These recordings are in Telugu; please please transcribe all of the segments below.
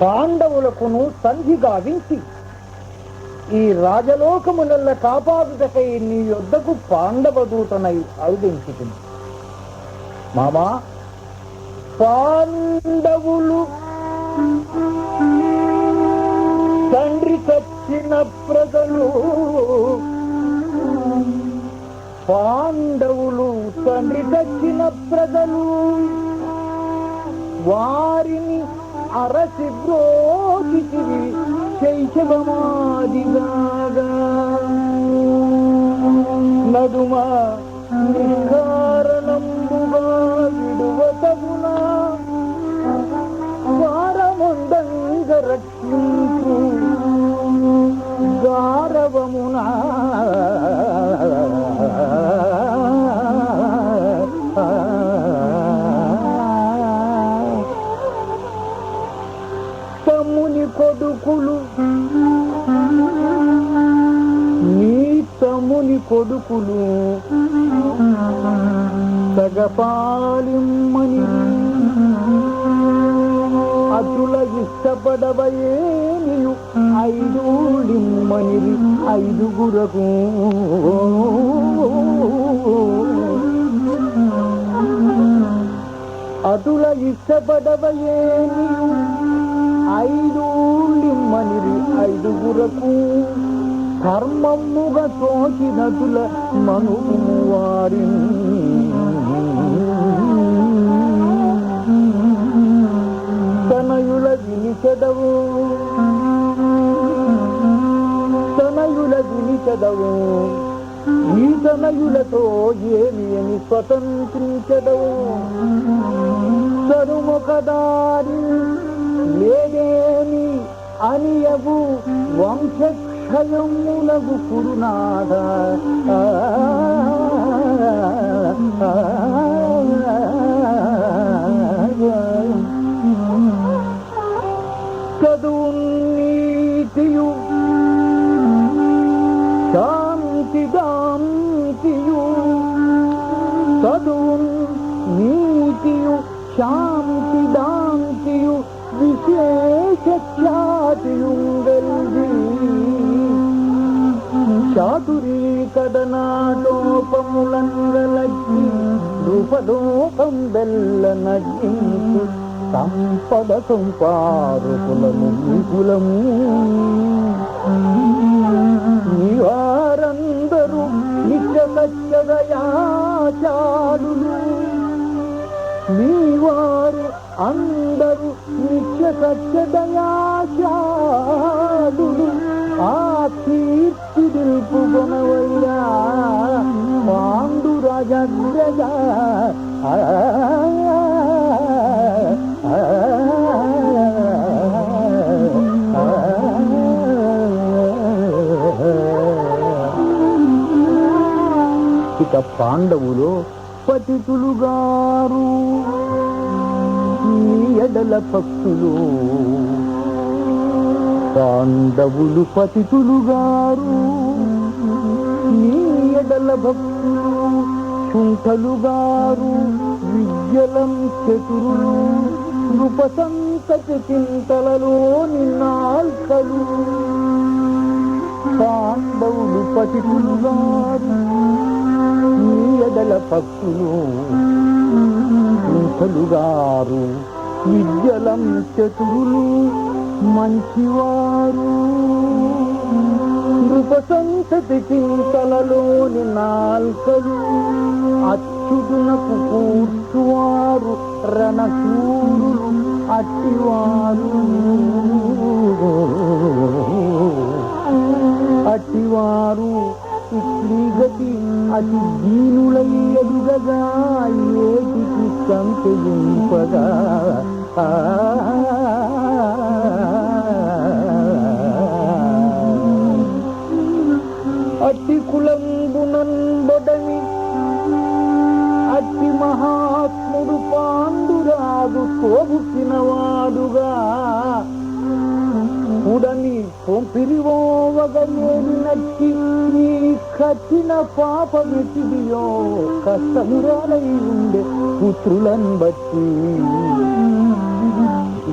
పాండవులకును సంధి గావించి ఈ రాజలోకమునల్ల కాపాడుటకై నీ యొద్దకు పాండవ దూతనై అవదించుతుంది మామా పాండవులు తండ్రి చచ్చిన ప్రజలు పాండవులు తండ్రి చచ్చిన ప్రజలు వారిని అరసి బ్రోచితివి శైశవమాదిగాగా నడుమ నికారణంబుగా విడువతగునా వారముందంగ రక్షించు. గారవమునా కొడుకులు. సగపాలిమ్మని అతుల ఇష్టపడవయే నీయు ఐదుగురకు. అతుల ఇష్టపడవయే నీయు ఐదుగురకు. కర్మముగా తోచినతుల మనుము వారిని. తనయుల వినిచెదవు తనయుల వినిచెదవు ఈ తనయులతో ఏమి అని స్వతంత్రించదవు. సరుముఖదారి లేదేమి అనియవు. వంశ వంశక్షయమునగు కురునాథ చదువు నీతియు శాంతి దాంతియు. చదువు నీతియు శాంతి దాంతియు విశేష ఖ్యాతియుంగల్గి చాతురీ కదనాటోపములంగలకి రూపదోపం బెల్ల నగ్గించు సంపద సంపారుకులము కులము నీవారందరూ నిత్య సత్యదయాచారులు నీవారు అందరూ నిత్య సత్యదయాచారులు ఆ కీర్తి నిలుపుకొనవయ్యా పాండురాజగ్రజ ఇక పాండవులు పతితులు గారు ఎడల పక్షులు పాండవులు పతితులు గారు నీ ఎడల భక్తులు శుంఠలు గారు విద్యలం చతురులు నృపసంతతి చింతలలో నిన్నాల్కలు. పాండవులు పతితులు గారు నీ ఎడల భక్తులు గారు విద్యలం చతురులు మంచివారు. నృప సంతతి చింతలలోని నాల్కలు అచ్యుతునకు కూర్చువారు రణశూరులు అట్టివారు. అట్టివారు శ్రీగతి అతి దీనులై ఎదుగగా ఏటికి సంతయింపగా తోబుట్టినవాడుగా ఉడని పొంపిరివోవగలేని నచ్చి నీ కఠిన పాప వెతిదియో కష్టమురాలై ఉండే పుత్రులను బట్టి.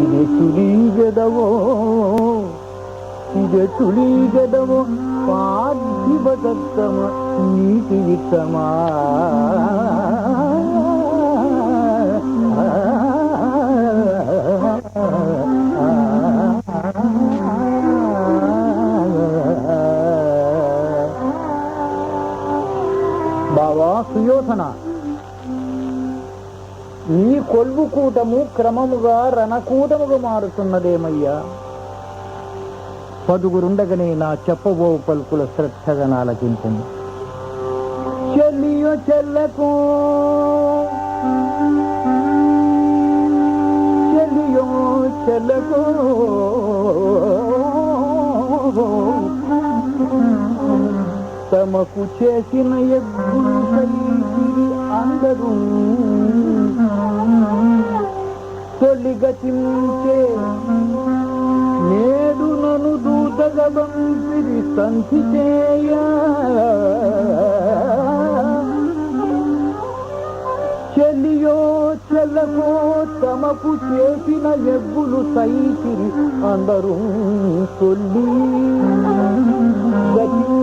ఇదే తులీగదవో ఇదే తులీగదవో పార్థివ దత్తమ నీతి విత్తమా? సాధన నీ కొల్వు కూటము క్రమముగా రణకూటముగా మారుతున్నదేమయ్యా? పదుగురుండగనే నా చెప్పబో పలుకుల శ్రద్ధగా నాలకించండి చెల్లియో చెల్లకు. చెల్లియో చెల్లకు. తమకు చేసిన ఎగ్గులు అందరూ తొలిగతించే నేడు నను దూతగా పంపిరి సంధి చేయ. చెలియో చెల్లకో తమకు చేసిన ఎగ్గులు సైకిరి అందరూ తొల్లి. గతి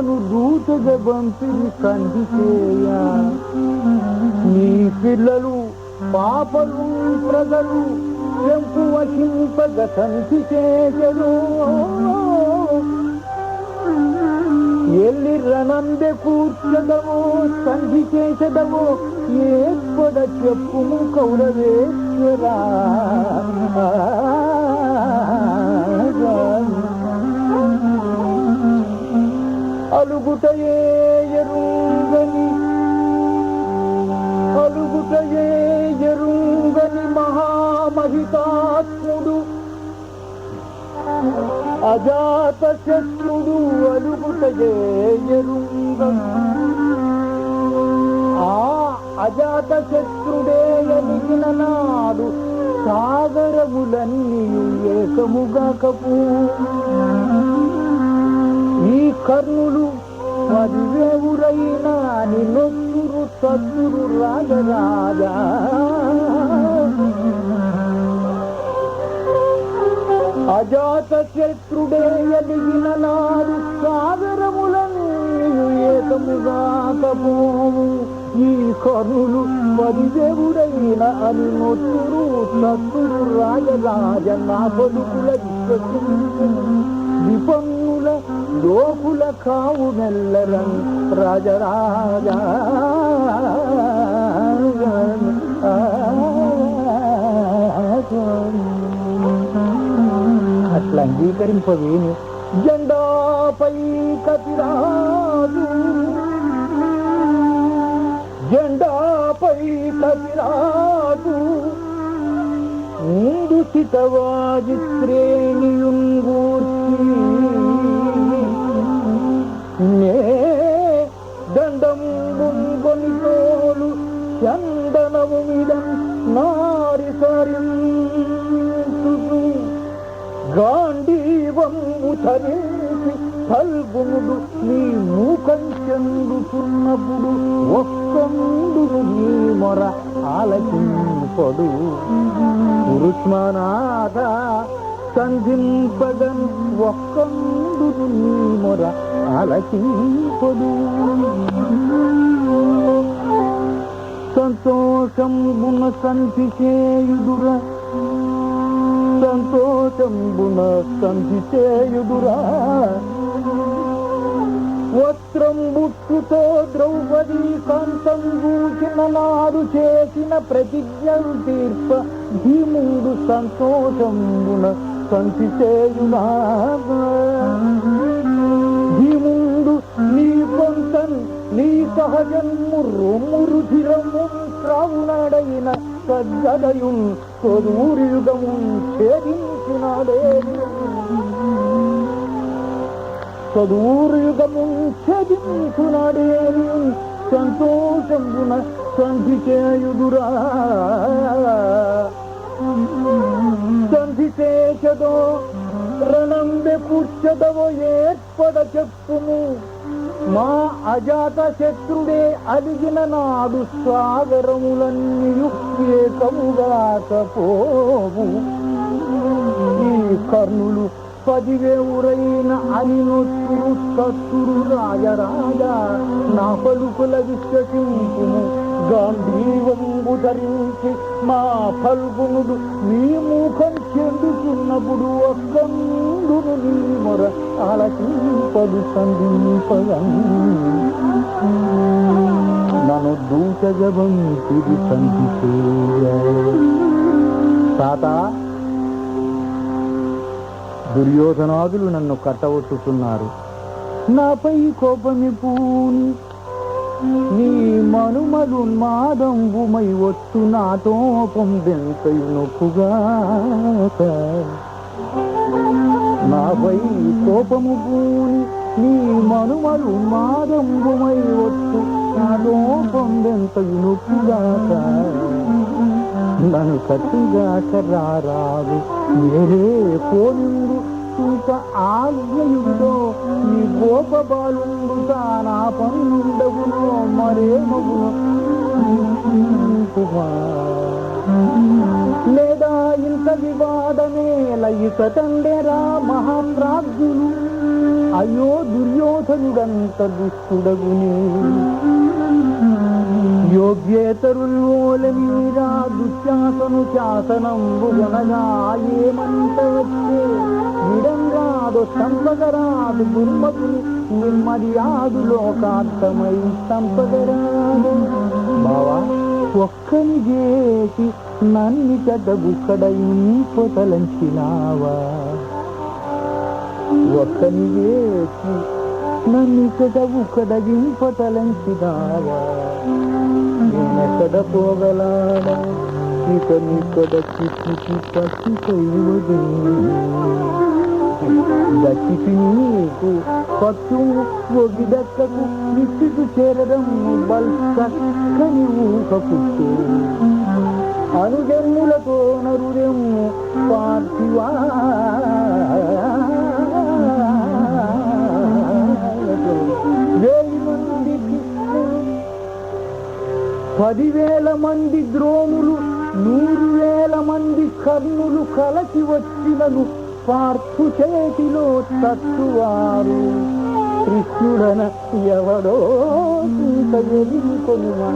నన్ను దూతగా పంపిరి సంధి నీ పిల్లలు పాపలు ప్రజలు చెంపు వశింపగ సంధి చేసెను ఎల్లి రణందె కూర్చదమో సంధి చేసదమో ఏ పొద చెప్పుము కౌరవేశ్వరా. అలుగుటయే ఎరుంగని అలుగుటయే ఎరుంగని మహామహితాత్ముడు. అజాత శత్రుడు అలుగుటయే ఎరుంగ. ఆ అజాత శత్రుడే ఎలిగిన నాడు సాగరములన్నీ ఏకముగా కపూ ఈ కర్ణులు పదివేవురైనా నిన్నొత్తురు తత్తురు రాజరాజా. అజాత శత్రుడే ఎదిగిన నాడు సాగరములను ఏకముగా తపోవు ఈ కర్ణులు పదిదేవుడైన అని నొత్తురు తత్తురు రాజరాజ నా బతుకుల విశ్వసించు విపన్నుల లోకుల కావు మెల్లరన్ రాజరాజా. అట్లా అంగీకరింపవేమి జెండాపై కపిరాజు. జెండాపై కపిరాజు. మూడు సితవాజి నే దండం బొంగొని తోలు చందనము మిదం నారి సరించుచు. గాంధీవము ధరించి ఫల్గునుడు నీ మూకం చెందుతున్నప్పుడు ఒక్కందును నీ మొర ఆలకింపడు. పురుష్మనాథ సంధింపగన్ ఒక్కందును నీ మొర అలసింపదు సంతోషం గుణ సంధి చేయుదురా సంతోషంబున సంధి చేయుదురా వస్త్రం బుట్టుతో ద్రౌపది కాంతం చూసిన నాడు చేసిన ప్రతిజ్ఞలు తీర్ప భీముడు సంతోషంబున సంధి చేయునా నీ సహజన్ము రొమ్ము రుధిరము త్రావునాడైన సజ్జదయున్ తొదూరియుగము ఛేదించినాడే. చదువుయుగము ఛేదించునాడే. సంతోషమున సంధి చేయుదురా సంధి చేసదో రణంబె కూర్చదవో ఏర్పడ చెప్పుము. మా అజాత శత్రుడే అడిగిన నాడు సాగరములన్నీ ఏకముగాకపోవు ఈ కర్ణులు పదివేవురైన అని నొచ్చురు కత్తురు రాజరాజా నా పలుకుల విశ్వసింపుము గాంధీవంబు ధరించి మా ఫల్గునుడు నీ ముఖం చెందుతున్నప్పుడు ఒక్కందును నీ మొర ఆలకింపదు సందీపగం నన్ను దూచగవం తిరి సంధి తాత దుర్యోధనాదులు నన్ను కట్టవట్టుతున్నారు నాపై కోపమి పూని నీ మనుమలు మాదంబుమై ఒట్టు నా తోపం నొప్పుగా నాపై కోపము పూని నీ మనుమలు మాదంబుమై ఒట్టు నా తోపం నొప్పుగాక నన్ను కట్టుగాక రారాదు నేరే పోనిండు ఇంకా ఆజ్ఞయుడో నీ గోప బాలుండు తానా పన్నుండగునో మరేమగునో లేదా ఇంత వివాదమేల ఇక తండెరా మహాప్రాజ్ఞులు? అయ్యో దుర్యోధనుడంత దుష్టుడగునే. యోగ్యేతరుల్లోల మీరా దుశ్శాసను శాసనంబుగనగా ఏమంట వచ్చే విడంగాదు సంపదరాదు దుర్మతులు నిమ్మదియాదు లోకార్థమై సంపదరాదు బావా ఒక్కని చేసి నన్ని కదబుక్కడ ఇంకొతలంచినావా ఒక్కని చేసి నన్ను కదవు కడగింపతలంచినావా నేనెక్కడ పోగలాడా ఇక నీకడ చిట్టి పచ్చి కైవది దక్కి నీకు పచ్చు ఒగిదక్కకు నిచ్చికు చేరడం బల్ చక్కని అనుజన్ములతో నరుడెమ్ము పార్థివా. పదివేల మంది ద్రోణులు నూరు వేల మంది కర్ణులు కలసి వచ్చినను పార్థు చేతిలో తట్టువారు. కృష్ణుడన ఎవడో ఇంత ఎదిరి కొనుమా